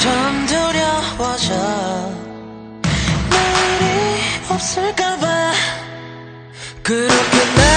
점점 두려워져. 내일이 없을까봐. 그렇게 나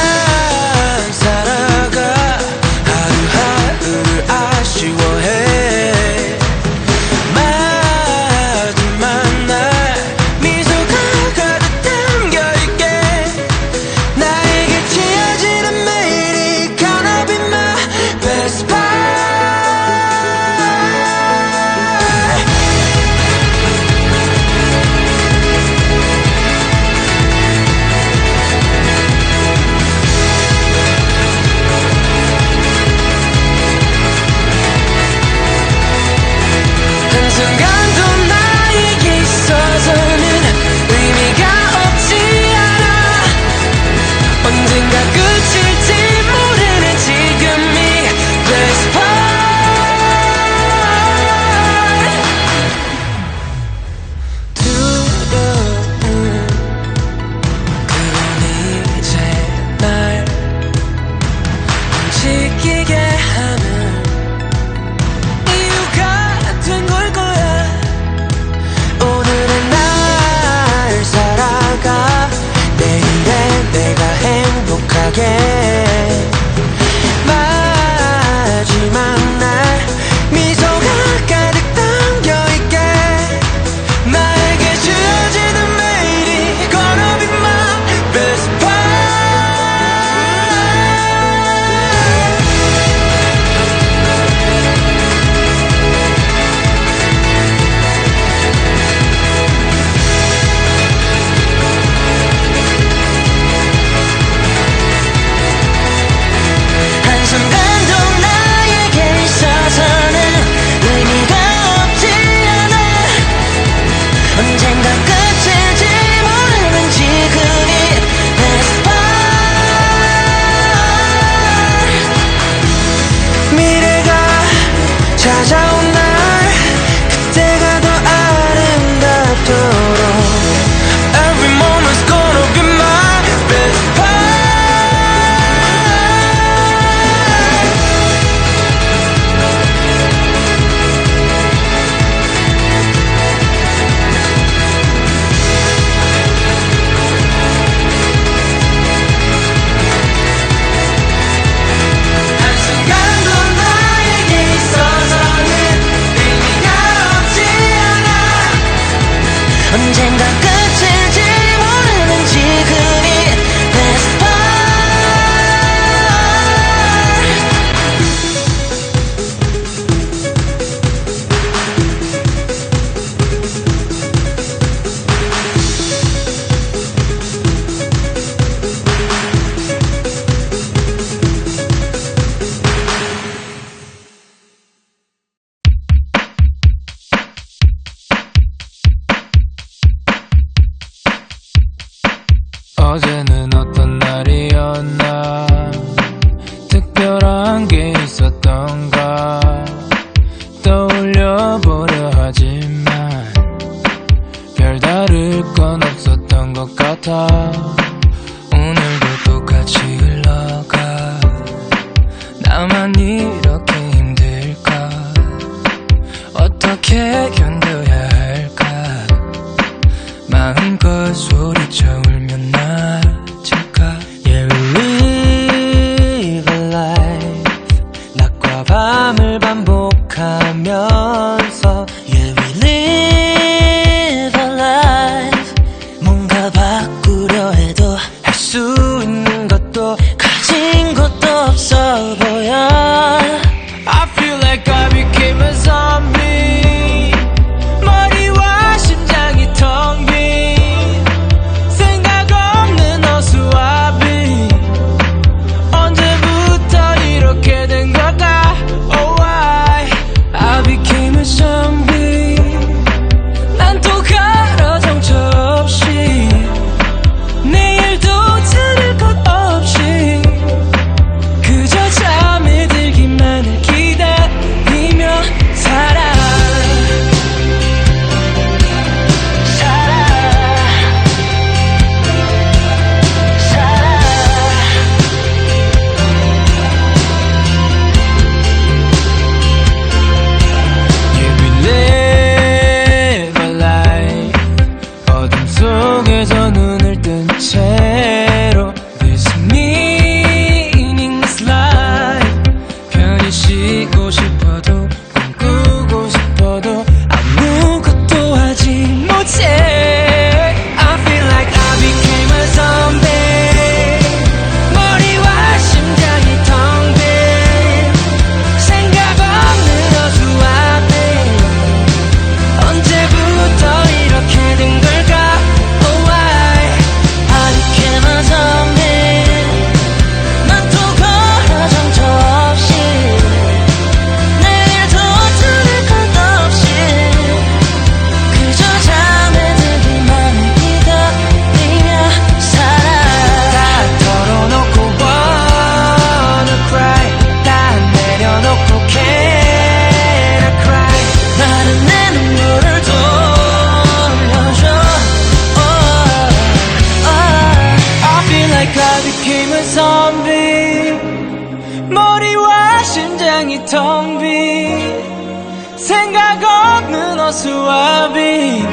수업이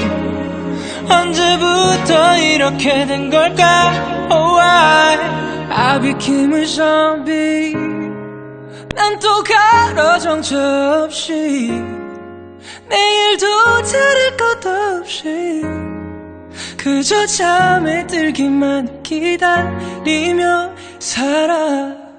언제부터 이렇게 된 걸까? Oh why I became a zombie 난또 가로정 저 없이 내일도 자랄 것 없이 그저 잠에 들기만 기다리며 살아.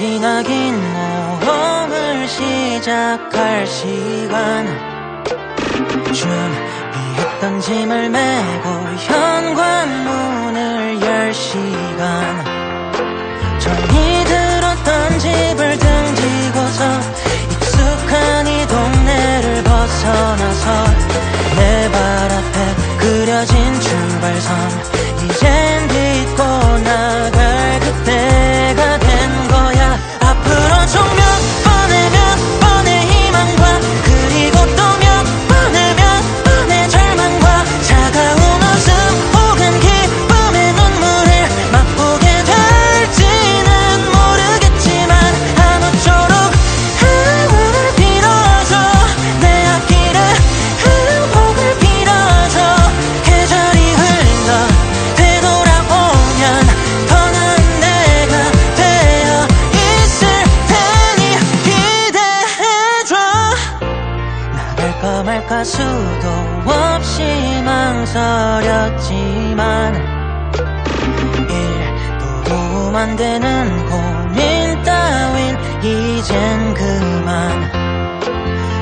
기나긴 모험을 시작할 시간. 준비했던 짐을 메고 현관문을 열 시간. 안 되는 고민 따윈 이젠 그만.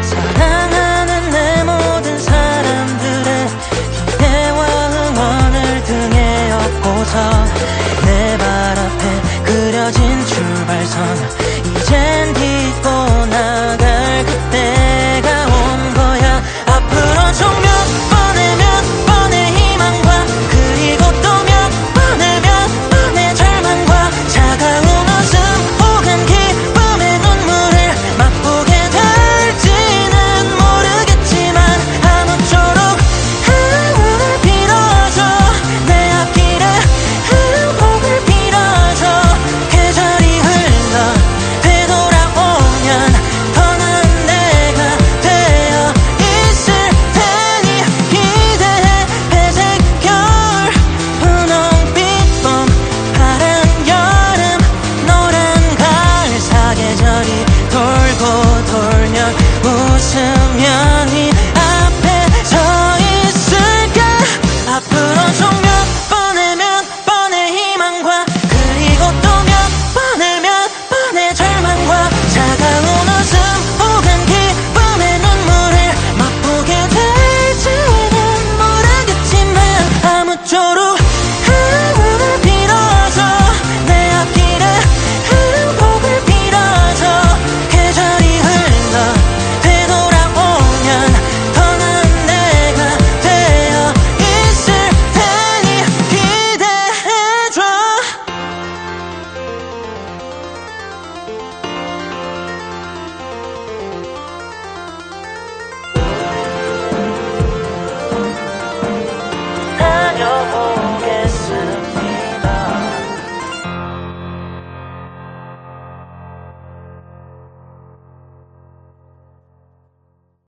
사랑하는 내 모든 사람들의 기대와 응원을 등에 업고서 내 발 앞에 그려진 출발선